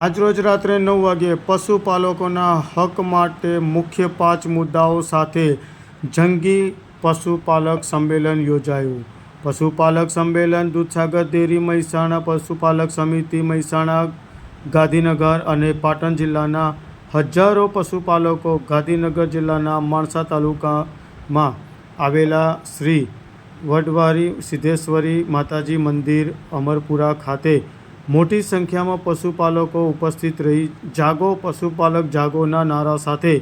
આજરોજ રાત્રે નવ વાગ્યે પશુપાલકોના હક માટે મુખ્ય પાંચ મુદ્દાઓ સાથે જંગી પશુપાલક સંમેલન યોજાયું. પશુપાલક સંમેલન દૂધસાગર ડેરી મહેસાણા પશુપાલક સમિતિ, મહેસાણા, ગાંધીનગર અને પાટણ જિલ્લાના હજારો પશુપાલકો ગાંધીનગર જિલ્લાના માણસા તાલુકામાં આવેલા શ્રી વડવારી સિદ્ધેશ્વરી માતાજી મંદિર, અમરપુરા ખાતે મોટી સંખ્યામાં પશુપાલકો ઉપસ્થિત રહી જાગો. પશુપાલક જાગોના નારા સાથે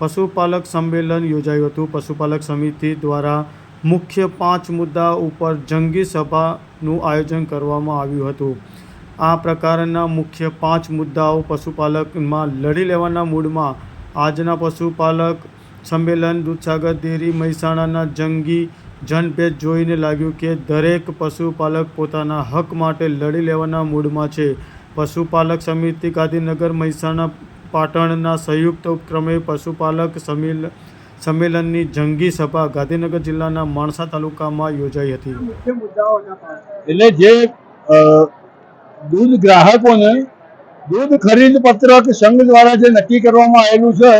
પશુપાલક સંમેલન યોજાયું હતું. પશુપાલક સમિતિ દ્વારા મુખ્ય પાંચ મુદ્દા ઉપર જંગી સભાનું આયોજન કરવામાં આવ્યું હતું. આ પ્રકારના મુખ્ય પાંચ મુદ્દાઓ પશુપાલકમાં લડી લેવાના મૂડમાં આજના પશુપાલક સંમેલન દૂધસાગર ડેરી મહેસાણાના જંગી જનભેદ જોઈને લાગ્યું કે દરેક પશુપાલક પોતાના હક માટે લડી લેવાના મૂડમાં છે. પશુપાલક સમિતિ ગાંધીનગર મહેસાણા પાટણના સંયુક્ત ઉપક્રમે પશુપાલક સમિલ સંમેલનની જંગી સભા ગાંધીનગર જિલ્લાના માણસા તાલુકામાં યોજાઈ હતી. એટલે જે દૂધ ગ્રાહકોને દૂધ ખરીદ પત્રક સંઘ દ્વારા જે નક્કી કરવામાં આવેલું છે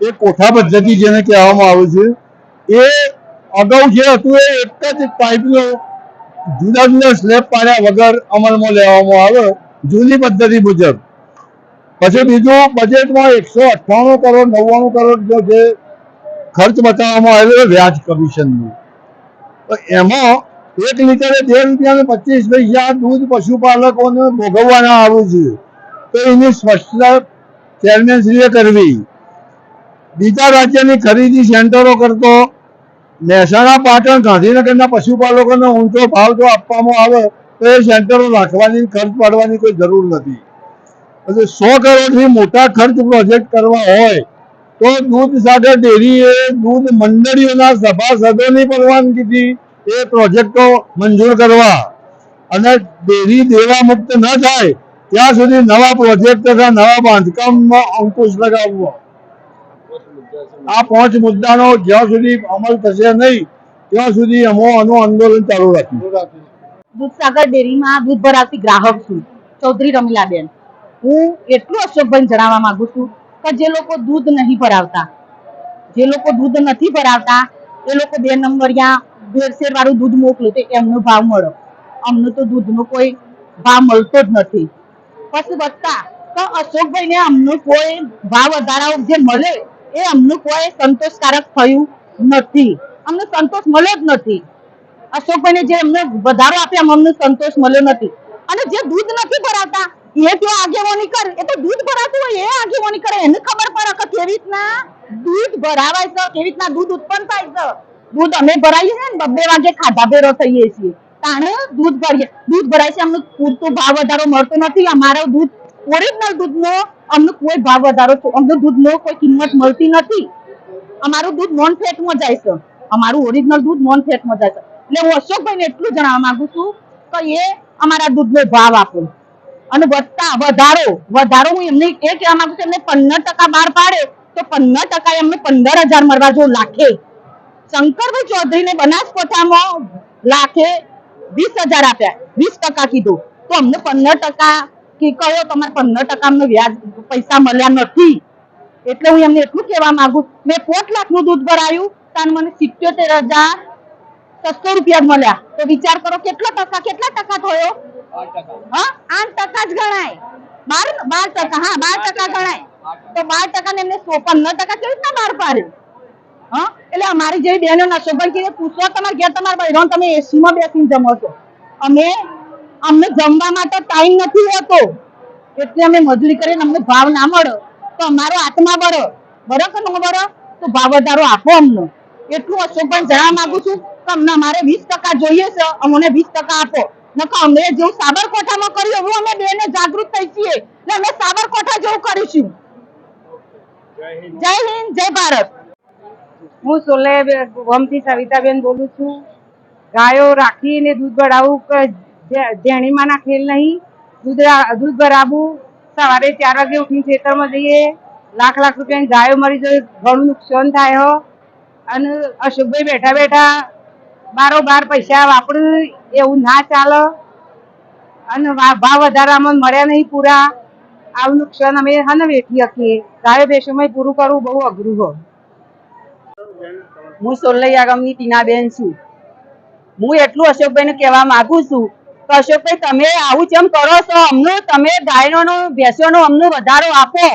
એ કોઠા પદ્ધતિ જેને કહેવામાં આવે છે એ અગાઉ જે હતું એ એક જ પાઇપનો જુદા જુદા સ્લેબ પાડ્યા વગર અમલમાં લેવામાં આવે જૂની પદ્ધતિ મુજબ. પછી બીજું બજેટમાં એકસો અઠ્ઠાણું કરોડ, નવ્વાણું કરોડ જો ખર્ચ બતાવવામાં આવેલો છે વ્યાજ કમિશનનું. તો એમાં એક લીટરે બે રૂપિયા ને પચીસ પૈસા દૂધ, પશુપાલકોને ભોગવવાના આવ્યું છે. તો એની સ્પષ્ટતા ચેરમેનશ્રીએ કરવી. બીજા રાજ્યની ખરીદી સેન્ટરો કરતો મહેસાણા પાટણ ગાંધીનગરના પશુપાલકોને ઊંચો ભાવ જો આપવામાં આવે, તો એ સેન્ટરો રાખવાની, ખર્ચ પાડવાની કોઈ જરૂર નથી. સો કરોડથી મોટા ખર્ચ પ્રોજેક્ટ કરવા હોય, તો દૂધ સાગર ડેરીએ દૂધ મંડળીઓના સભાસદોની પરવાનગીથી એ પ્રોજેક્ટો મંજૂર કરવા. અને ડેરી દેવા મુક્ત ન થાય, ત્યાં સુધી નવા પ્રોજેક્ટ તથા નવા બાંધકામમાં અંકુશ લગાવવો. આ પાંચ મુદ્દાનો જ્યાં સુધી અમલ થશે નહીં ત્યાં સુધી અમો આનું આંદોલન ચાલુ રાખ્યું દૂધસાગર ડેરીમાં દૂધ ભરાવતી ગ્રાહક છું ચૌધરી રમીલાબેન. હું એટલું અશોકભાઈ જણાવવા માંગુ છું કે જે લોકો દૂધ નહીં ભરાવતા જે લોકો દૂધ નથી ભરાવતા એ લોકો બે નંબરિયા ભેળસેળ વાળું દૂધ મોકલે તો એમનો ભાવ મળે. અમને તો દૂધનો કોઈ ભાવ મળતો જ નથી. પછી વધતા તો અશોકભાઈને અમને કોઈ ભાવ વધારા જે મળે એ અમને કોઈ સંતોષકારક થયું નથી. અમને સંતોષ મળ્યો જ નથી. અશોકભાઈને જે અમને વધારો આપ્યો, અમને સંતોષ મળ્યો નથી. અને જે દૂધ નથી ભરાતા, એ જો આગેવાની કરે. એ તો દૂધ ભરાતું હોય, એ આગેવાની કરે. એને ખબર પડે કે કેવી રીતના દૂધ ભરાવાય છે, કેવી રીતના દૂધ ઉત્પન્ન થાય છે. દૂધ અમે ભરાઈએ છીએ ને બબ્બે વાગે ખાધા ભેરો થઈએ છીએ. તાણે દૂધ ભરીએ. દૂધ ભરાય છે, અમને પૂરતો ભાવ વધારો મળતો નથી. અમારો દૂધ ઓરિજિનલ દૂધનો અમને કોઈ ભાવ વધારો અમને દૂધનો કોઈ કિંમત મળતી નથી. અમારું દૂધ નોન ફેટમાં જાય છે. અમારું ઓરિજિનલ દૂધ નોન ફેટમાં જાય છે. એટલે હું અશોકભાઈને એટલું જણાવવા માંગુ છું કે એ અમારા દૂધનો ભાવ આપો. અને વધતા વધારો વધારો હું એમને એ કહેવા માંગુ છું, એમને પંદર ટકા બહાર પાડે, તો પંદર ટકા એમને પંદર હજાર મળવા જો લાખે શંકરભાઈ ચૌધરીને બનાસકાંઠામાં લાખે વીસ હજાર આપ્યા, વીસ ટકા કીધું. તો અમને પંદર ટકા કે કયો તમારે પંદર ટકા વ્યાજ, પૈસા મળ્યા નથી. એટલે હું એમને એટલું કહેવા માંગુ મેં પોત લાખનું દૂધ ભરાયું તાન મને સિત્યોતેર હજાર છસો રૂપિયા મળ્યા. તો વિચાર કરો કેટલો ટકા, કેટલા ટકા થયો? હા, આઠ ટકા જ ગણાય. બાર બાર ટકા, હા, બાર ટકા ગણાય. તો બાર ટકા ને એમને પંદર ટકા કેવી રીતના બહાર પાડ્યું? હા, એટલે અમારી જેવી બહેનો ના કે પૂછો તમારે, ઘેર તમારે તમે એસી માં બેસીને જમો છો. અમે અમને જમવા માટે ટાઈમ નથી હોતો. એટલે અમે મજૂરી કરીને અમને ભાવ ના મળે. તો અમારો આત્મા બળો. બરો કે ન બરો તો ભાવ વધારો આપો અમને. એટલું અશોકભાઈ જણાવવા માંગુ છું કે અમને અમારે વીસ ટકા જોઈએ છે. અમને વીસ ટકા આપો. નકા અમે જેવું સાબરકોઠામાં કર્યું એવું અમે બેને જાગૃત થઈ છીએ. ને અમે સાબરકોઠા જેવું કરીશું. જય હિન્દ. જય ભારત. હું સોલે ગોમથી સવિતાબેન બોલું છું. ગાયો રાખીને દૂધ ભરાવું કે ધેણીમાંના ખેલ નહીં. દૂધ દૂધ ભરાવું. સવારે ચાર વાગે ઉઠીને ખેતરમાં જઈએ. લાખ લાખ રૂપિયાની ગાયો મરી જાય. ઘણું નુકસાન થાય અને અશોકભાઈ બેઠા બેઠા બારોબાર પૈસા વાપરું એવું ના ચાલે. અને ભાવ વધારામાં મળ્યા નહીં પૂરા. આવું નુકસાન અમે હને વેઠી શકીએ ગાયો ભેંસોમાં પૂરું કરવું બહુ અઘરું હોય હું સોલૈયા ગામની ટીનાબેન છું. હું એટલું અશોકભાઈને કહેવા માગું છું કે અશોકભાઈ તમે આવું જેમ કરો છો, અમનું તમે ગાયનો ભેંસોનો અમનું વધારો આપો.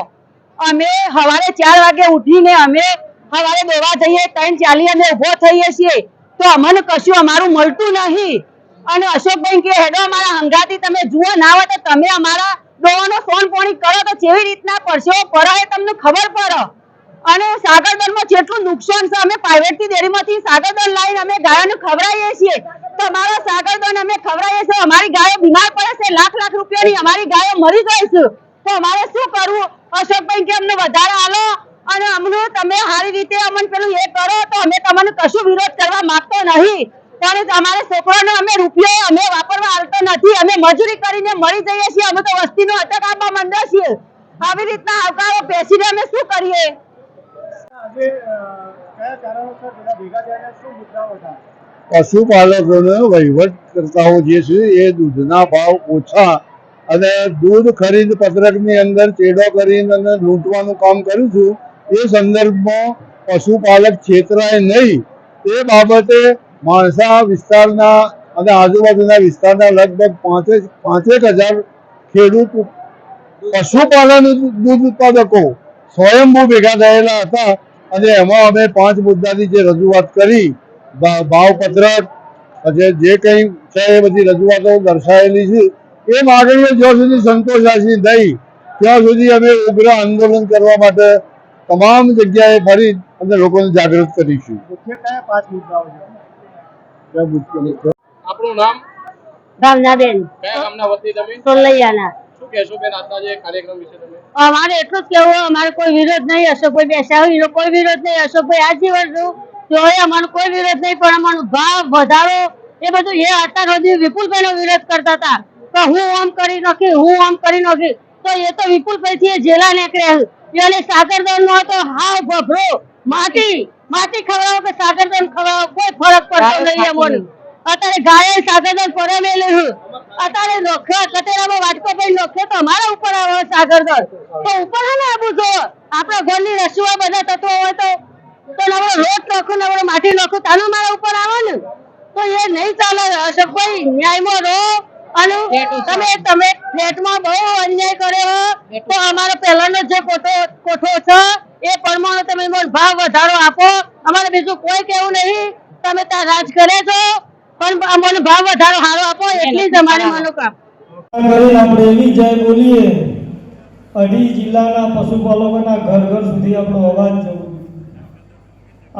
અમે સવારે ચાર વાગે ઉઠીને અમે સવારે દોવા જઈએ, ત્રણ ચાલી અમે ઊભો થઈએ છીએ. તો અમને કશું અમારું મળતું નહીં. અને અશોકભાઈ કે, હેડો અમારા હંગાથી તમે જુઓ ના હોય તો તમે અમારા દોવાનો ફોન પોણી કરો તો કેવી રીતના પડશો? પરાય તમને ખબર પડે. અને સાગરદળમાં જેટલું નુકસાન છે, અમે પ્રાઇવેટથી ડેરીમાંથી સાગરદળ લાવીને અમે ગાયોને ખવડાવીએ છીએ. તો અમારા સાગરદળ અમે ખવડાવીએ છીએ. અમારી ગાયો બીમાર પડે છે. લાખ લાખ રૂપિયાની અમારી ગાયો મરી જાય છે. તો અમારે શું કરવું? અશોકભાઈ કે અમને વધારે આલો અને અમને તમે સારી રીતે અમને પેલું એ કરો તો અમે તમને કશું વિરોધ કરવા માંગતો નહીં. પણ અમારે છોકરાને અમે રૂપિયો અમે વાપરવા આવતો નથી. અમે મજૂરી કરીને મળી જઈએ છીએ. અમે તો વસ્તીનો અટક આપવા માંડ્યા છીએ. આવી રીતના આવકારો બેસીને અમે શું કરીએ? પશુપાલકોને વહીવટકર્તાઓ જે છે એ દૂધના ભાવ ઓછા અને દૂધ ખરીદ પત્રકની અંદર ચેડો કરીને અને લૂંટવાનું કામ કર્યું છું, એ સંદર્ભમાં પશુપાલક છેતરાય નહીં. એ બાબતે માણસા વિસ્તારના અને આજુબાજુના વિસ્તારના લગભગ પાંચેક પાંચેક હજાર ખેડૂત પશુપાલન દૂધ ઉત્પાદકો સ્વયંભૂ ભેગા થયેલા હતા અને એમાં અમે પાંચ મુદ્દાની જે રજૂઆત કરી ભાવપત્રક પછી જે કંઈ છે એ બધી રજૂઆતો દર્શાવેલી છે. એ માગણીઓ જ્યાં સુધી સંતોષાશી નહીં ત્યાં સુધી અમે ઉગ્ર આંદોલન કરવા માટે તમામ જગ્યાએ ફરી અને લોકોને જાગૃત કરીશું. આપણું નામ? ભાવનાબેન. સોલૈયાના. શું કહેશો બેન આજના જે કાર્યક્રમ વિશે તમે? અમારે એટલું જ કેવું અમારે કોઈ વિરોધ નહીં અશોકભાઈ બેસ્યા હોય એનો કોઈ વિરોધ નહીં અશોકભાઈ તોય અમારો કોઈ વિરોધ નહીં પણ અમારો ભાવ વધારો એ બધું એ અત્યાર સુધી વિપુલભાઈ વિરોધ કરતા હતા. કે હું આમ કરી નાખી હું આમ કરી નાખી. તો એ તો વિપુલભાઈ થી જેલા નીકળ્યા. એને સાગરદાન નો હતો હાવ ભભરો માટી માટી ખવડાવો કે સાગરદાન ખવડાવો કોઈ ફરક પડતો નહીં અમને અત્યારે ગાય સાગરદાન પરમેલું છે. અત્યારે નોખે કટેરામાં વાટકો પડી નોખે તો અમારા ઉપર આવે સાગરદાન તો ઉપર હે ને આવું જો આપણા ઘરની રસુઆ બધા તત્વો હોય તો તો નવરો રોટ નાખું નવરો માટી નાખું તાનો મારા ઉપર આવે ને તો એ નહીં ચાલે અશોકભાઈ ન્યાયમાં રહો અને તમે તમે ફ્લેટમાં બહુ અન્યાય કર્યો તો અમારો પહેલાનો જે કોઠો કોઠો છે એ પ્રમાણે તમે મને ભાવ વધારો આપો. અમારે બીજું કોઈ કેવું નહીં. તમે ત્યાં રાજ કરે છો પણ અમને ભાવ વધારો સારો આપો એટલી જ અમારી મનોકામના આપણે એવી જય બોલીએ. અઢી જિલ્લાના પશુપાલકોના ઘર ઘર સુધી આપણો અવાજ જવું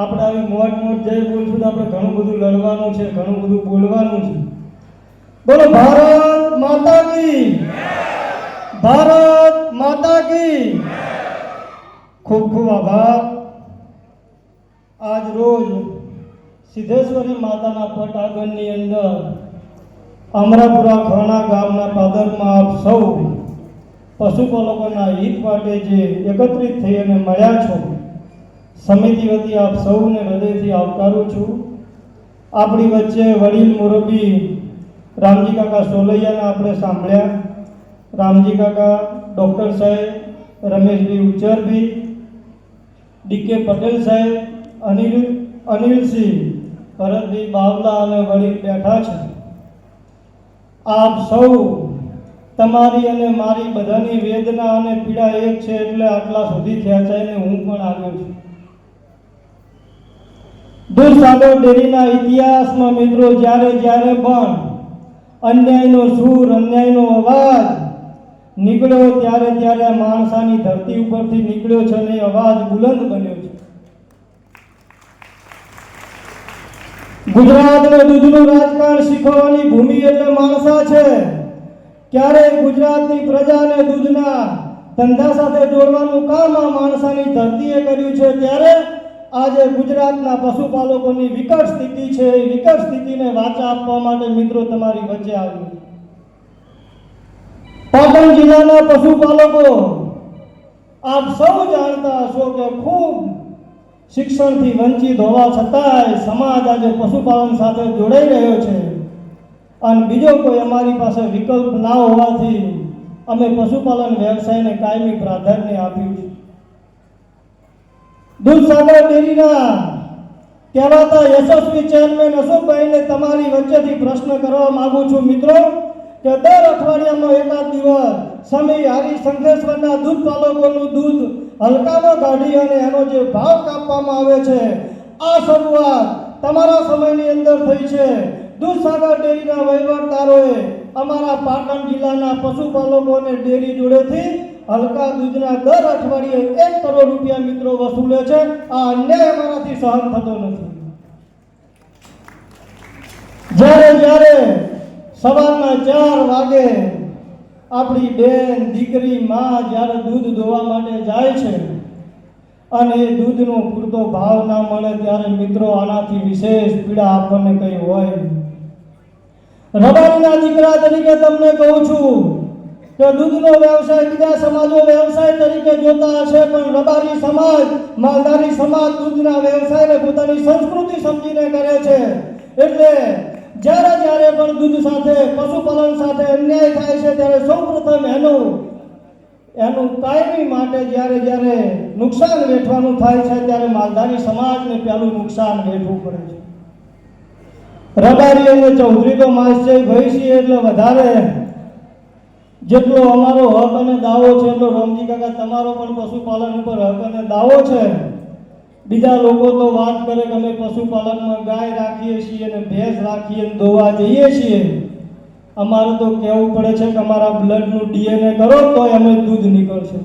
આપણે આવી મોટ મોટ જય બોલશું તો આપણે ઘણું બધું લડવાનું છે, ઘણું બધું બોલવાનું છે. બોલો, ભારત માતા કી ભારત માતા કી ખૂબ ખૂબ આભાર. આજ રોજ સિદ્ધેશ્વરી માતાના પટ આગળની અંદર અમરાપુરા ખાણા ગામના પાદરમાં આપ સૌ પશુપાલકોના હિત માટે જે એકત્રિત થઈ અને મળ્યા છો સમિતિ વતી આપ સૌને હૃદયથી આવકારું છું. આપણી વચ્ચે વડીલ મુરબી રામજી કાકા સોલૈયાને આપણે સાંભળ્યા. રામજી કાકા, ડૉક્ટર સાહેબ, રમેશભાઈ ઉચ્ચરભી ડીકે પટેલ સાહેબ, અનિલ, અનિલસિંહ, ભરતભાઈ બાવલા અને વડીલ બેઠા છે. આપ સૌ તમારી અને મારી બધાની વેદના અને પીડા એક છે એટલે આટલા સુધી થયા છે અને હું પણ આવ્યો છું. દૂધસાગર ડેરીના ઇતિહાસમાં મિત્રો, જ્યારે જ્યારે પણ અન્યાયનો સૂર, અન્યાયનો અવાજ નીકળ્યો, ત્યારે ત્યારે માણસાની ધરતી ઉપરથી નીકળ્યો છે અને અવાજ બુલંદ બન્યો છે. ગુજરાતને દૂધનું રાજકારણ શીખવવાની ભૂમિ એટલે માણસા છે. ક્યારે ગુજરાતની પ્રજાને દૂધના ધંધા સાથે જોડવાનું કામ આ માણસાની ધરતીએ કર્યું છે? ત્યારે આજે ગુજરાતના પશુપાલકોની વિકટ સ્થિતિ છે. એ વિકટ સ્થિતિને વાચા આપવા માટે મિત્રો તમારી વચ્ચે આવ્યું. પાટણ જિલ્લાના પશુપાલકો, આપ સૌ જાણતા હશો કે ખૂબ શિક્ષણથી વંચિત હોવા છતાંય સમાજ આજે પશુપાલન સાથે જોડાઈ રહ્યો છે. અને બીજો કોઈ અમારી પાસે વિકલ્પ ના હોવાથી અમે પશુપાલન વ્યવસાયને કાયમી પ્રાધાન્ય આપ્યું છે. દૂધસાગર ડેરીના કહેવાતા યશસ્વી ચેરમેન અશોકભાઈને તમારી વચ્ચેથી પ્રશ્ન કરવા માગું છું. મિત્રો, કે દર અઠવાડિયામાં એકાદ દિવસ સમી હારી શંખેશ્વરના દૂધ પાલકોનું દૂધ હલકામાં કાઢી અને એનો જે ભાવ કાપવામાં આવે છે, આ શરૂઆત તમારા સમયની અંદર થઈ છે. દૂધસાગર ડેરીના વહીવટદારોએ અમારા પાટણ જિલ્લાના પશુપાલકો અને ડેરી જોડેથી હલકા દૂધના દર અઠવાડિયે એક કરોડ રૂપિયા મિત્રો વસૂલે છે આ અન્યાય અમારાથી સહન થતો નથી જ્યારે જ્યારે સવારના ચાર વાગે આપણી બેન દીકરી માં જ્યારે દૂધ દોવા માટે જાય છે અને એ દૂધનો પૂરતો ભાવ ના મળે ત્યારે મિત્રો આનાથી વિશેષ પીડા આપણને કઈ હોય. રબારીના દીકરા તરીકે તમને કહું છું કે દૂધનો વ્યવસાય બીજા સમાજો વ્યવસાય તરીકે જોતા હશે, પણ રબારી સમાજ, માલધારી સમાજ દૂધના વ્યવસાયને પોતાની સંસ્કૃતિ સમજીને કરે છે. એટલે જ્યારે જ્યારે પણ દૂધ સાથે, પશુપાલન સાથે અન્યાય થાય છે, ત્યારે સૌપ્રથમ એનું એનું કાયમી માટે જ્યારે જ્યારે નુકસાન વેઠવાનું થાય છે, ત્યારે માલધારી સમાજને પહેલું નુકસાન વેઠવું પડે છે. રબારી અને ચૌધરી તો માસ ભાઈ છીએ એટલે વધારે. જેટલો અમારો હક અને દાવો છે, એટલો રમજી કાકા તમારો પણ પશુપાલન ઉપર હક અને દાવો છે. બીજા લોકો તો વાત કરે કે અમે પશુપાલનમાં ગાય રાખીએ છીએ અને ભેંસ રાખીએ અને દોવા જઈએ છીએ. અમારે તો કહેવું પડે છે કે અમારા બ્લડનું ડીએનએ કરો તો અમે દૂધ નીકળશે.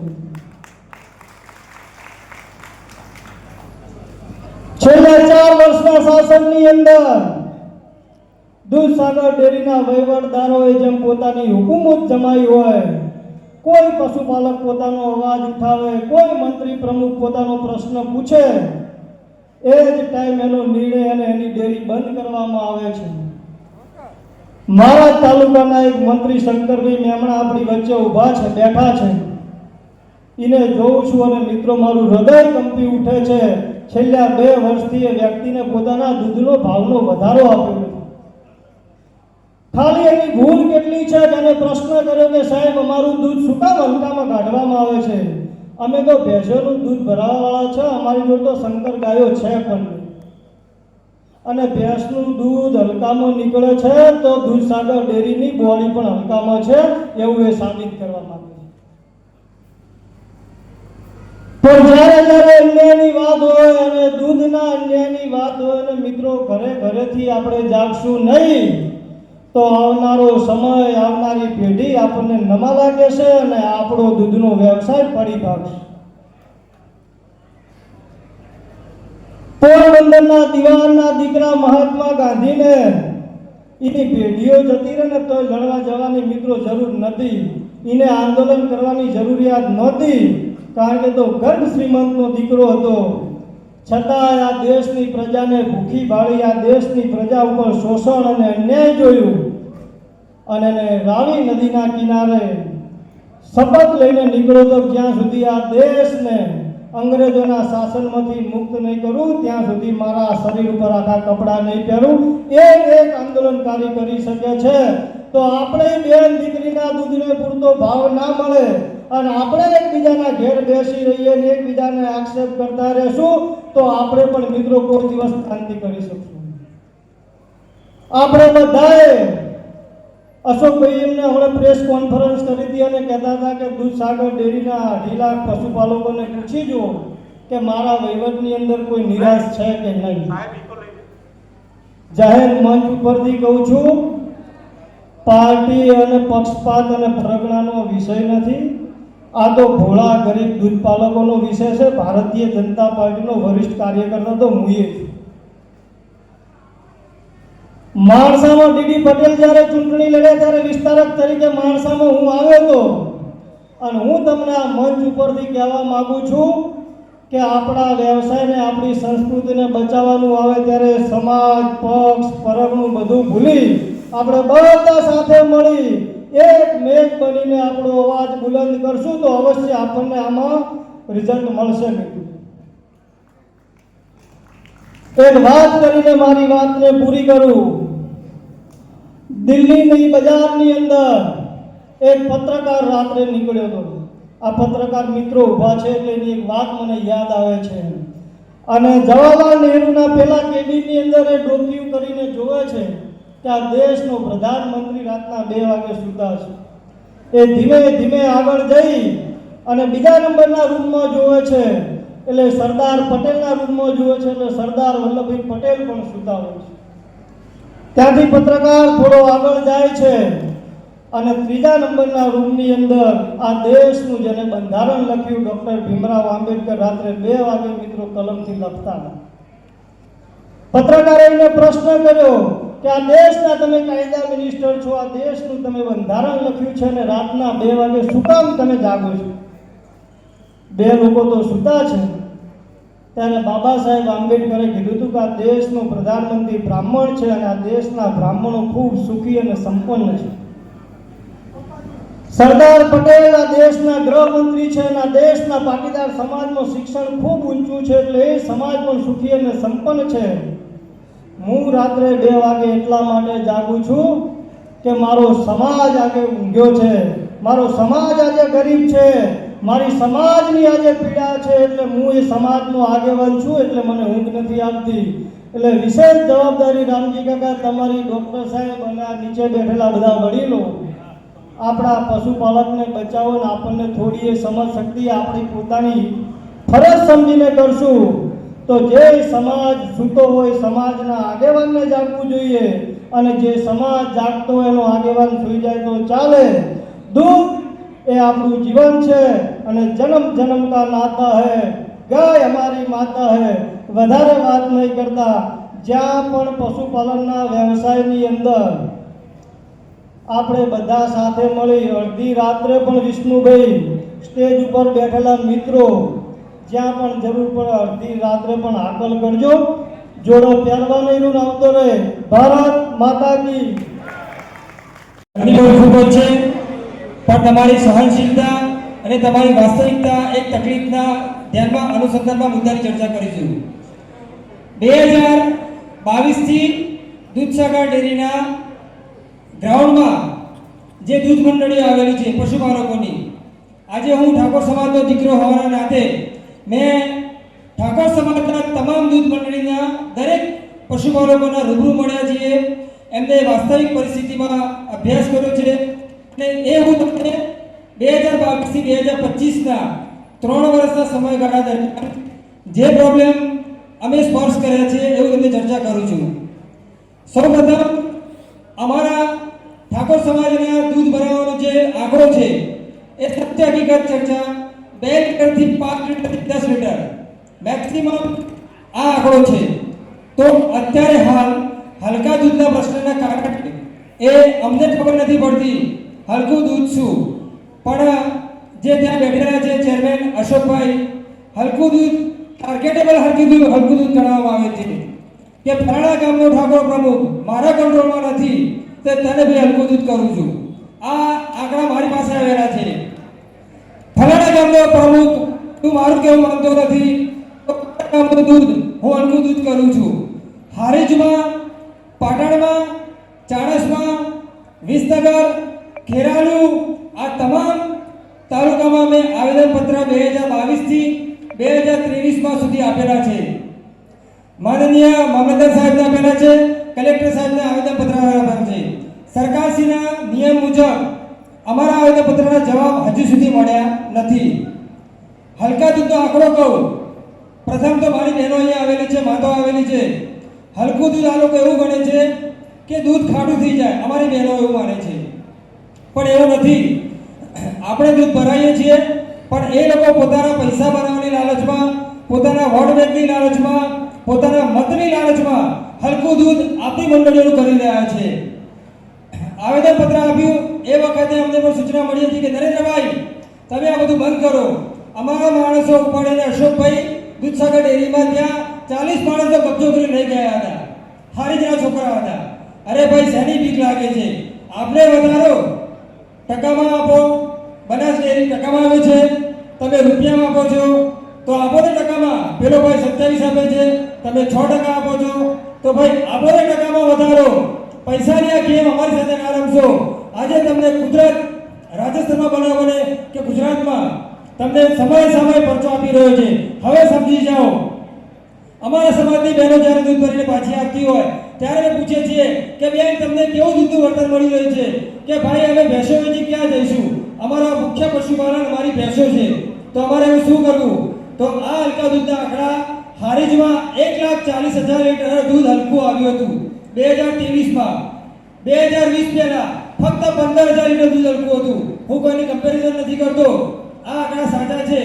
છેલ્લા ચાર વર્ષના શાસનની અંદર દૂધસાગર ડેરીના વહીવટદારોએ જેમ પોતાની હુકુમત જમાઈ હોય, કોઈ પશુપાલક પોતાનો અવાજ ઉઠાવે, કોઈ મંત્રી પ્રમુખ પોતાનો પ્રશ્ન પૂછે, એ જ ટાઈમ એનો નિર્ણય અને એની ડેરી બંધ કરવામાં આવે છે. મારા તાલુકાના એક મંત્રી શંકરભાઈ મેમણા આપણી વચ્ચે ઊભા છે, બેઠા છે. એને જોઉં છું અને મિત્રો, મારું હૃદય કંપી ઉઠે છે. છેલ્લા બે વર્ષથી એ વ્યક્તિને પોતાના દૂધનો ભાવનો વધારો આપ્યો છે. ખાલી એની ભૂલ કેટલી છે તેને પ્રશ્ન કર્યો કે સાહેબ, અમારું દૂધ શું કામ હલકામાં કાઢવામાં આવે છે. અમે તો ભેંસોનું દૂધ ભરાવાવાળા છે, અમારી જોડે તો શંકર ગાયો છે પણ. અને ભેંસનું દૂધ હલકામાં નીકળે છે, તો દૂધસાગર ડેરીની બોડી પણ હલકામાં છે, એવું એ સાબિત કરવા માંગે પણ જ્યારે જ્યારે અન્યાયની વાત હોય અને દૂધના અન્યાયની વાત હોય અને મિત્રો, ઘરે ઘરેથી આપણે જાગશું નહીં. તો આવનારો સમય, આવનારી પેઢી આપણને નમા લાગે છે અને આપણો દૂધનો વ્યવસાય પડી ભાગશે પોરબંદરના દિવાનના દીકરા મહાત્મા ગાંધીને એની પેઢીઓ જતી રહે ને તો લડવા જવાની મિત્રો જરૂર નથી. એને આંદોલન કરવાની જરૂરિયાત નહોતી. કારણ કે તો ગર્ભ શ્રીમંતનો દીકરો હતો. છતાં આ દેશની પ્રજાને ભૂખી ભાળી આ દેશની પ્રજા ઉપર શોષણ અને અન્યાય જોયું અને એને રાવી નદીના કિનારે શપથ લઈને નીકળ્યો તો જ્યાં સુધી આ દેશને અંગ્રેજોના શાસનમાંથી મુક્ત નહીં કરું, ત્યાં સુધી મારા શરીર ઉપર આખા કપડાં નહીં પહેરું. એ એક આંદોલનકારી કરી શકે છે. તો આપણે બેન દીકરીના દૂધને પૂરતો ભાવ ના મળે. અને આપણે એકબીજાના ઘેર બેસી રહીએ ને એકબીજાને આક્ષેપ કરતા રહેશું તો આપણે પણ મિત્રો કોઈ દિવસ શાંતિ કરી શકશું. આપણે બધાએ અશોકભાઈ એમને હમણાં પ્રેસ કોન્ફરન્સ કરી હતી અને કહેતા હતા કે દૂધસાગર ડેરીના અઢી લાખ પશુપાલકોને પૂછી જુઓ કે મારા વહીવટની અંદર કોઈ નિરાશ છે કે નહીં? જાહેર મંચ ઉપરથી કહું છું પાર્ટી અને પક્ષપાત અને પ્રજ્ઞાનો વિષય નથી. આ તો ભોળા ગરીબ દૂધ પાલકોનો વિષય છે. ભારતીય જનતા પાર્ટીનો વરિષ્ઠ કાર્યકર્તા તો છું. માણસામાં ડીડી પટેલ જ્યારે ચૂંટણી લડ્યા ત્યારે વિસ્તારક તરીકે માણસામાં હું આવ્યો હતો. અને હું તમને આ મંચ ઉપરથી કહેવા માગું છું કે આપણા વ્યવસાયને, આપણી સંસ્કૃતિને બચાવવાનું આવે ત્યારે સમાજ, પક્ષ પરબનું બધું ભૂલી આપણે બધા સાથે મળી એક મેઘ બનીને આપણો અવાજ બુલંદ કરશું તો અવશ્ય આપણને આમાં રિઝલ્ટ મળશે મિત્રો. એક વાત કરીને મારી વાતને પૂરી કરું. દિલ્હીની બજારની અંદર એક પત્રકાર રાત્રે નીકળ્યો હતો. આ પત્રકાર મિત્રો ઊભા છે એટલે એની એક વાત મને યાદ આવે છે. અને જવાહરલાલ નહેરુના પેલા કેબિનની અંદર એ ડોક્યુ કરીને જોવે છે. કે આ દેશનો પ્રધાનમંત્રી રાતના બે વાગે સૂતા છે એ ધીમે ધીમે આગળ જઈ અને બીજા નંબરના રૂમમાં જોવે છે. એટલે સરદાર પટેલના રૂમમાં જોવે છે એટલે સરદાર વલ્લભભાઈ પટેલ પણ સૂતા હોય છે. ત્યાંથી પત્રકાર થોડો આગળ જાય છે અને ત્રીજા નંબરના રૂમની અંદર આ દેશનું જેને બંધારણ લખ્યું ડૉક્ટર ભીમરાવ આંબેડકર રાત્રે બે વાગે મિત્રો કલમથી લખતા પત્રકારે એને પ્રશ્ન કર્યો કે આ દેશના તમે કાયદા મિનિસ્ટર છો, આ દેશનું તમે બંધારણ લખ્યું છે અને રાતના બે વાગે શું કામ તમે જાગો છો. બે લોકો તો સૂતા છે. ત્યારે બાબા સાહેબ આંબેડકરે કીધું હતું કે આ દેશનો પ્રધાનમંત્રી બ્રાહ્મણ છે અને આ દેશના બ્રાહ્મણો ખૂબ સુખી અને સંપન્ન છે. સરદાર પટેલ આ દેશના ગૃહમંત્રી છે અને આ દેશના પાટીદાર સમાજનું શિક્ષણ ખૂબ ઊંચું છે એટલે એ સમાજ પણ સુખી અને સંપન્ન છે. હું રાત્રે બે વાગે એટલા માટે જાગું છું કે મારો સમાજ આજે ઊંઘ્યો છે. મારો સમાજ આજે ગરીબ છે. મારી સમાજની આજે પીડા છે એટલે હું એ સમાજનો આગેવાન છું એટલે મને ઊંઘ નથી આવતી. એટલે વિશેષ જવાબદારી રામજી કાકા તમારી, ડૉક્ટર સાહેબ અને આ નીચે બેઠેલા બધા વડીલો, આપણા પશુપાલકને બચાવો ને આપણને થોડી એ સમજ શક્તિ આપણી પોતાની ફરજ સમજીને કરશું. તો જે સમાજ સૂતો હોય સમાજના આગેવાનને જાગવું જોઈએ અને જે સમાજ જાગતો એનો આગેવાન સૂઈ જાય તો ચાલે. દુઃખ એ આપણું જીવન છે અને જન્મ જન્મ કા નાતા હૈ, ગાય અમારી માતા હૈ. વધારે વાત નહીં કરતા, જ્યાં પણ પશુપાલનના વ્યવસાયની અંદર આપણે બધા સાથે મળી અડધી રાત્રે પણ વિષ્ણુભાઈ સ્ટેજ ઉપર બેઠેલા મિત્રો જ્યાં પણ જરૂર પડે અડધી રાત્રે પણ હાકલ કરજો. જોડો પહેરવા નહીં આવતો રહે. ભારત માતા કી. બહુ ખૂબ છે. પણ તમારી સહનશીલતા અને તમારી વાસ્તવિકતા એક તકલીફના ધ્યાનમાં અનુસંધાનમાં મુદ્દાની ચર્ચા કરીશું. બે હજાર બાવીસથી દૂધસાગર ડેરીના ગ્રાઉન્ડમાં જે દૂધ મંડળીઓ આવેલી છે પશુપાલકોની, આજે હું ઠાકોર સમાજનો દીકરો હોવાના નાતે મેં ઠાકોર સમાજના તમામ દૂધ મંડળીના દરેક પશુપાલકોના રૂબરૂ મળ્યા છીએ. એમને વાસ્તવિક પરિસ્થિતિમાં અભ્યાસ કર્યો છે. અને એ હું તમને બે હજાર બાવીસથી બે હજાર પચીસના ત્રણ વર્ષના સમયગાળા દરમિયાન જે પ્રોબ્લેમ અમે સ્પર્શ કર્યા છે એવું તમને ચર્ચા કરું છું. સૌપ્રથમ અમારા ઠાકોર સમાજના દૂધ ભરાવાનો જે આંકડો છે, એ સત્ય હકીકત ચર્ચા બે લીટરથી પાંચ લીટરથી દસ લીટર મેક્સિમમ આ આંકડો છે. તો અત્યારે હાલ હલકા દૂધના પ્રશ્નના કારણે એ અમને ખબર નથી પડતી. હલકું દૂધ શું? પણ જે ત્યાં બેઠેલા છે ચેરમેન અશોકભાઈ, હલકું દૂધ ટાર્ગેટેબલ હલકું દૂધ હલકું દૂધ ગણાવવામાં આવે છે. કે ફલાણા ગામનો ઠાકોર પ્રમુખ મારા કંટ્રોલમાં નથી, તે તને બી હલકું દૂધ કરું છું. આ આંકડા મારી પાસે આવેલા છે. ગામનો પ્રમુખ તું મારું કેવું માનતો નથી. ગામનું દૂધ, હું હલકું દૂધ કરું છું. હારીજમાં, પાટણમાં, ચાણસમાં, વિસનગર, ખેરાલુ, આ તમામ તાલુકામાં મેં આવેદનપત્ર બે હજાર બાવીસથી બે હજાર ત્રેવીસમાં સુધી આપેલા છે. માનનીય મામલતદાર સાહેબને આપેલા છે, કલેક્ટર સાહેબને આવેદનપત્ર આપેલા છે. સરકારશ્રીના નિયમ મુજબ અમારા આવેદનપત્રના જવાબ હજુ સુધી મળ્યા નથી. હલકા દૂધનો આંકડો કહું. પ્રથમ તો મારી બહેનો અહીંયા આવેલી છે, માતાઓ આવેલી છે. હલકું દૂધ આ લોકો એવું ગણે છે કે દૂધ ખાટું થઈ જાય. અમારી બહેનો એવું માને છે. પણ એવું નથી. આપણે દૂધ ભરાઈએ છીએ, પણ એ લોકો પોતાના પૈસા બનાવવાની લાલચમાં, પોતાના વોટ બેંકની લાલચમાં, પોતાના મતની લાલચમાં હલકું દૂધ આપણી મંડળીઓનું કરી રહ્યા છે. આવેદનપત્ર આપ્યું. એ વખતે અમને પણ સૂચના મળી હતી કે નરેન્દ્રભાઈ, તમે આ બધું બંધ કરો. અમારા માણસો ઉપાડીને અશોકભાઈ દૂધસાગર ડેરીમાં ત્યાં ચાલીસ માણસો કબજો કરી લઈ ગયા હતા. હારીજના છોકરા હતા. અરે ભાઈ, શેની બીક લાગે છે? આપણે વધારો? ટકામાં આપો. બનાસ ડેરી ટકામાં આવે છે. તમે રૂપિયામાં આપો છો. તો આપો ને ટકામાં. પેલો ભાઈ સત્યાવીસ આપે છે. તમે છ ટકા આપો છો. તો ભાઈ, આપો ને ટકામાં વધારો. પૈસાની આ ગેમ અમારી સાથે ના રમશો. આજે તમને કુદરત રાજસ્થાનમાં બનાવવાને બને કે ગુજરાતમાં? તમને સમય સમય પરચો આપી રહ્યો છે. હવે સમજી જાઓ. અમારા સમાજની બહેનો જ્યારે દૂધ ભરીને પાછી આવતી હોય, ત્યારે અમે પૂછીએ છીએ કે બેન, તમને કેવું દૂધનું વર્તન મળી રહ્યું છે? કે ભાઈ, અમે ભેંસો વેચી ક્યાં જઈશું? અમારા મુખ્ય પશુપાલન અમારી ભેંસો છે. તો અમારે હવે શું કરવું? તો આ હલકા દૂધના આંકડા, હારીજમાં એક લાખ ચાલીસ હજાર લીટર દૂધ હલકું આવ્યું હતું. બે હજાર ત્રેવીસમાં, બે હજાર વીસ પહેલા ફક્ત પંદર હજાર લીટર દૂધ હલકું હતું. હું કોઈની કમ્પેરિઝન નથી કરતો. આ આંકડા સાચા છે.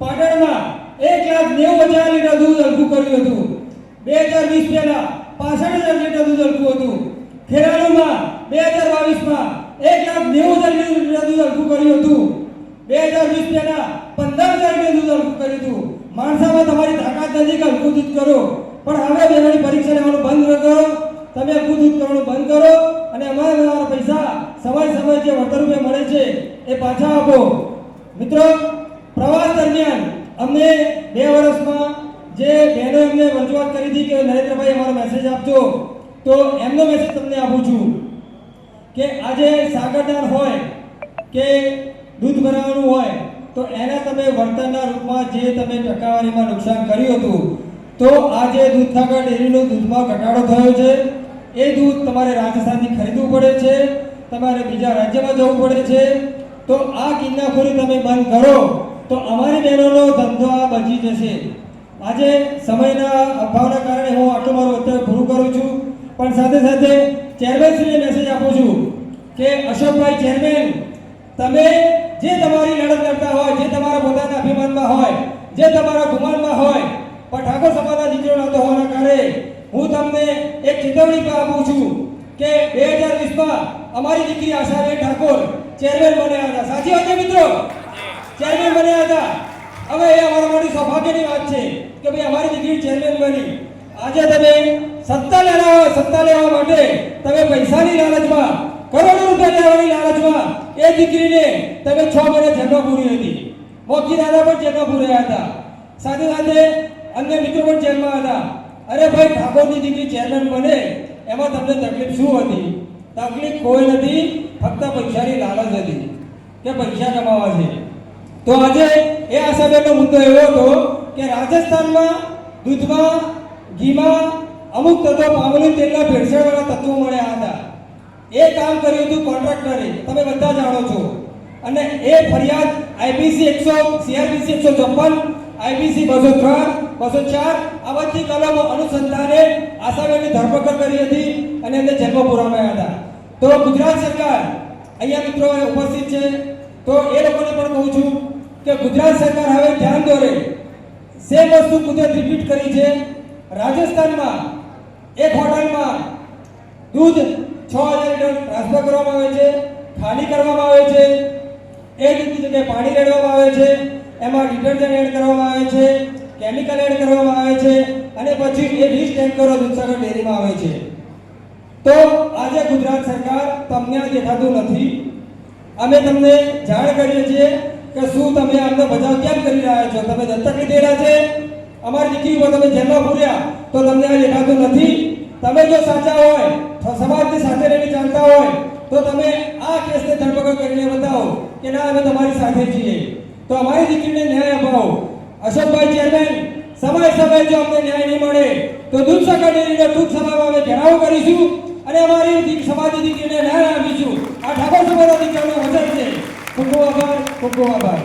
પાટણમાં એક લાખ નેવું હજાર લીટર દૂધ હલકું કર્યું હતું. બે હજાર વીસ પહેલા પાસઠ હજાર લીટર દૂધ હલકું હતું. ખેરાલુમાં બે હજાર બાવીસમાં એક લાખ નેવું હજાર લીટર દૂધ હલકું કર્યું હતું. બે હજાર વીસ પહેલા પંદર હજાર લીટર દૂધ હલકું કર્યું હતું. માણસામાં તમારી તાકાત નથી કે હલકું દૂધ કરો. પણ હવે બેવાની પરીક્ષા લેવાનું બંધ કરો. તમે ખુદ ઉપકરણ બંધ કરો અને અમારા તમારા પૈસા સમય સમય જે વળતર રૂપે મળે છે, એ પાછા આપો. મિત્રો, પ્રવાસ દરમિયાન અમને બે વર્ષમાં જે બહેનો એમને રજૂઆત કરી હતી કે નરેન્દ્રભાઈ અમારો મેસેજ આપજો, તો એમનો મેસેજ તમને આપું છું કે આજે સાગરદાન હોય કે દૂધ ભરાવાનું હોય, તો એના તમે વળતરના રૂપમાં જે તમે ટકાવારીમાં નુકસાન કર્યું હતું, તો આજે દૂધસાગર ડેરીનું દૂધમાં ઘટાડો થયો છે. એ દૂધ તમારે રાજસ્થાનથી ખરીદવું પડે છે, તમારે બીજા રાજ્યમાં જવું પડે છે. તો આ કિન્નાખોરી તમે બંધ કરો. તો અમારી બહેનોનો ધંધો આ બચી જશે. આજે સમયના અભાવના કારણે હું આટલું મારું અત્યારે પૂરું કરું છું. પણ સાથે સાથે ચેરમેનશ્રીને મેસેજ આપું છું કે, અશોકભાઈ ચેરમેન, તમે જે તમારી લડત લડતા હોય, જે તમારા પોતાના અભિમાનમાં હોય, જે તમારા ગુમાનમાં હોય, પણ ઠાકોર સમાજના દીકરો નતો હોવાના કારણે હું તમને એક ચેતવણી પણ આપું છું કે બે હજાર વીસમાં અમારી દીકરી આશાબેન ઠાકોર ચેરમેન બન્યા હતા. સાચી વાત છે મિત્રો? ચેરમેન બન્યા હતા. હવે એ અમારા માટે સૌભાગ્યની વાત છે કે ભાઈ અમારી દીકરી ચેરમેન બની. આજે તમે સત્તા લેવા સત્તા લેવા માટે તમે પૈસાની લાલચમાં, કરોડો રૂપિયા લેવાની લાલચમાં એ દીકરીને તમે છ મહિને જેલમાં પૂરી હતી. મોકી દાદા પણ જેલમાં પૂર્યા હતા. સાથે સાથે અન્ય મિત્રો પણ જેલમાં હતા. અરે ભાઈ, ઠાકોરની દીકરી ચેરમેન બને, એમાં તમને તકલીફ શું હતી? તકલીફ કોઈ નથી, ફક્ત પૈસાની લાલચ હતી કે પૈસા કમાવા છે. તો આજે એ આશાબેનનો મુદ્દો એવો હતો કે રાજસ્થાનમાં દૂધમાં, ઘીમાં અમુક તત્વો પામોલી તેલના ભેળસેળવાળા તત્વો મળ્યા હતા. એ કામ કર્યું હતું કોન્ટ્રાક્ટરે, તમે બધા જાણો છો. અને એ ફરિયાદ આઈપીસી એકસો, સીઆરપીસી એકસો ચોપન, આઈપીસી બસો ત્રણ બસો ચાર આ બધી કલમો અનુસંધાને આશાબેનની ધરપકડ કરી હતી અને એમને જેલમાં પુરાવ્યા હતા. તો ગુજરાત સરકાર, અહીંયા મિત્રો ઉપસ્થિત છે, તો એ લોકોને પણ કહું છું કે ગુજરાત સરકાર હવે ધ્યાન દોરે સેમ વસ્તુ કુદરત રિપીટ કરી છે, રાજસ્થાનમાં એક હોટલમાં દૂધ છ હજાર લીટર ટ્રાન્સફર કરવામાં આવે છે, ખાલી કરવામાં આવે છે, એ દૂધની જગ્યાએ પાણી રેડવામાં આવે છે, એમાં ડિટર્જન્ટ એડ કરવામાં આવે છે કેમિકલ એડ કરવામાં આવે છે અને પછી એ વીસ ટેન્કરો દૂધસાગર ડેરીમાં આવે છે. તો આજે ગુજરાત સરકાર તમને આ દેખાતું નથી. અમે તમને જાણ કરીએ છીએ કે શું તમે આમનો બચાવ કેમ કરી રહ્યા છો? તમે દત્તક લીધેલા છે. અમારી દીકરી ઉપર તમે જેલમાં પૂર્યા તો તમને આ દેખાતું નથી. તમે જો સાચા હોય સમાજની સાથે રહીને ચાલતા હોય, તો તમે આ કેસને ધરપકડ કરીને બતાવો કે ના, અમે તમારી સાથે છીએ. તો અમારી દીકરીને ન્યાય અપાવો. અશોકભાઈ ચેરમેન સમય સમય જો અમને ન્યાય નહીં મળે તો દૂધ ડેરીનો ટૂંક સમયમાં અમે ઘેરાવ કરીશું અને અમારી દીક- સમાજની દીકરીને ન્યાય આપીશું. આ ઠાકોર સમાજના દીકરીનો વચન છે. ખૂબ ખૂબ આભાર ખૂબ ખૂબ આભાર.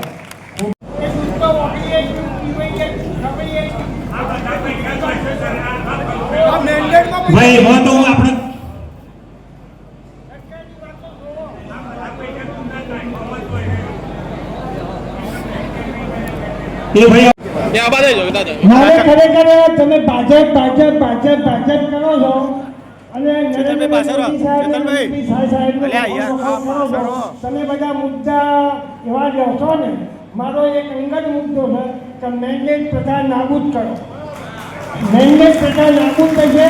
ભાઈ એમાં તો આપણે એ ભાઈ. ત્યાં બાદ જો દાદા. મારે ખરેખર તમે ભાજપ ભાજપ ભાજપ ભાજપ કરો છો. અને નરેન્દ્ર મોદી સાહેબ અને મોદી સાહેબનો વખાણ કરો. છો. તમે બધા મુદ્દા એવા લ્યો છો ને મારો એક અંગત મુદ્દો છે કે મેન્ડેટ પ્રથા નાબૂદ કરો. મેન્ડેટ પ્રથા નાબૂદ થશે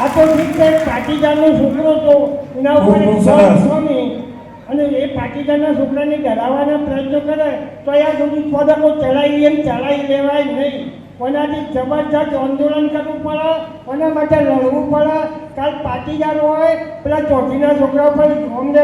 આ તો ઠીક છે પાટીદારનો છોકરો તો એના ઉપર ખૂબ ખૂબ એક સરસ. સ્વામી અને એ પાટીદારના છોકરાને ડરાવવાના પ્રયત્નો કરે, તો આ સુધી પદકો ચડાવી એમ ચડાવી લેવાય નહીં. કોનાથી જબરજસ્ત આંદોલન કરવું પડે, કોના માટે લડવું પડે? કાલ પાટીદાર હોય, પેલા ચોથીના છોકરા પર અમને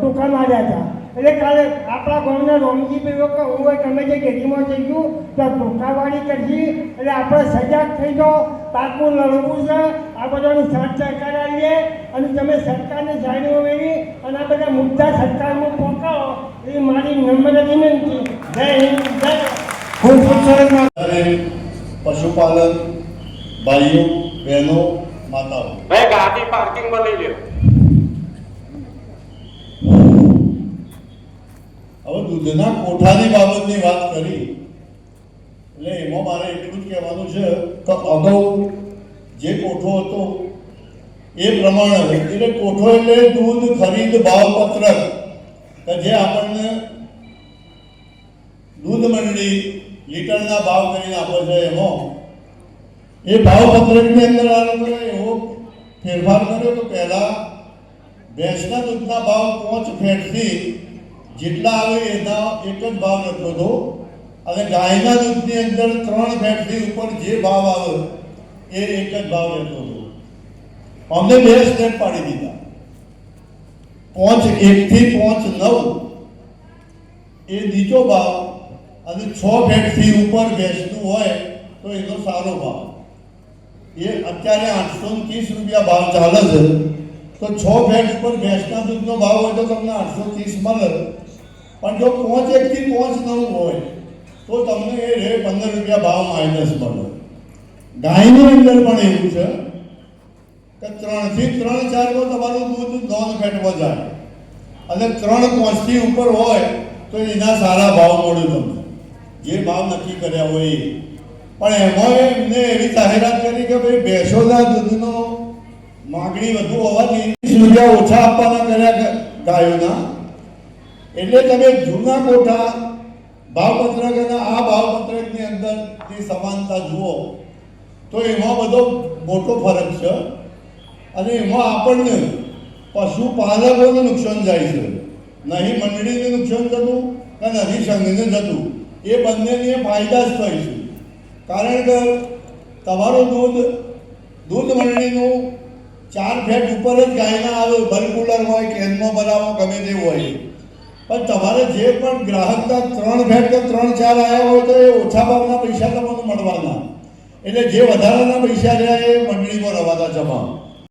ટૂંકા માર્યા હતા. એટલે કાલે આપણા ગામના રોમજીભાઈ લોકો હું હોય તમે જે ગેરીમાં જઈ ગયું ત્યાં ધોકાવાળી કરશી એટલે આપણે સજાગ થઈ જાઓ. પાકું લડવું છે આ બધાની સાથ સરકાર આવીએ અને તમે સરકારને જાણ્યો મેળવી અને આ બધા મુદ્દા સરકારમાં પહોંચાડો એ મારી નમ્ર વિનંતી. જય હિન્દ જય ખૂબ ખૂબ સરસ પશુપાલન ભાઈઓ બહેનો માતાઓ. મેં ગાડી પાર્કિંગમાં લઈ લ્યો હવે દૂધના કોઠાની બાબતની વાત કરી, એટલે એમાં મારે એટલું જ કહેવાનું છે કે અગાઉ જે કોઠો હતો, એ પ્રમાણે એટલે કોઠો એટલે દૂધ, ખરીદ ભાવ પત્રક કે જે આપણને દૂધ મંડળી લીટરના ભાવ કરીને આપે છે એમાં. એ ભાવ પત્રકની અંદર આ લોકોએ એવો ફેરફાર કર્યો કે પહેલા ભેંસના દૂધના ભાવ પાંચ ફેટથી જેટલા આવે એના એક જ ભાવ લખતો હતો અને ગાયના દૂધની અંદર ત્રણ ફેટથી ઉપર જે ભાવ આવે, એ એક જ ભાવ રહેતો હતો અમને બે સ્ટેપ પાડી દીધા. પાંચ, એકથી પાંચ, નવ. એ નીચો ભાવ અને છ ફેટથી ઉપર ભેંસનું હોય તો એનો સારો ભાવ. એ અત્યારે આઠસો ત્રીસ રૂપિયા ભાવ ચાલે છે. તો છ ફેટ ઉપર ભેંસના દૂધનો ભાવ હોય તો તમને આઠસો ત્રીસ મળે. પણ જો પાંચ એકથી પાંચ નવ હોય, તો તમને એ પંદર રૂપિયા ભાવ માઇનસ મળે. ગાયની અંદર પણ એવું છે કે ત્રણથી ત્રણ ચારમાં તમારું દૂધ નોન ફેટમાં જાય. અને ત્રણ પાંચથી ઉપર હોય, તો એના સારા ભાવ મળે તમને. જે ભાવ નક્કી કર્યા હોય પણ એમાં એમને એવી જાહેરાત કરી કે ભાઈ ભેંસોના દૂધનો માગણી વધુ હોવાથી વીસ રૂપિયા ઓછા આપવાના કર્યા ગાયોના. એટલે તમે જૂના કોઠા ભાવપત્રક અને આ ભાવપત્રકની અંદર જે સમાનતા જુઓ, તો એમાં બધો મોટો ફરક છે અને એમાં આપણને પશુપાલકોને નુકસાન જાય છે. નહીં મંડળીને નુકસાન થતું કે નહીં સંઘને થતું, એ બંનેને ફાયદા જ થાય છે. કારણ કે તમારું દૂધ દૂધ મંડળીનું ચાર ફેટ ઉપર જ ગાયના આવે બલકુલર હોય, કેનમાં બનાવો, ગમે તે હોય. પણ તમારે જે પણ ગ્રાહકના ત્રણ ભેટ કે ત્રણ ચાર આવ્યા હોય તો એ ઓછા ભાવના પૈસા તમને મળવાના. એટલે જે વધારાના પૈસા રહ્યા એ મંડળીમાં રવાના જમા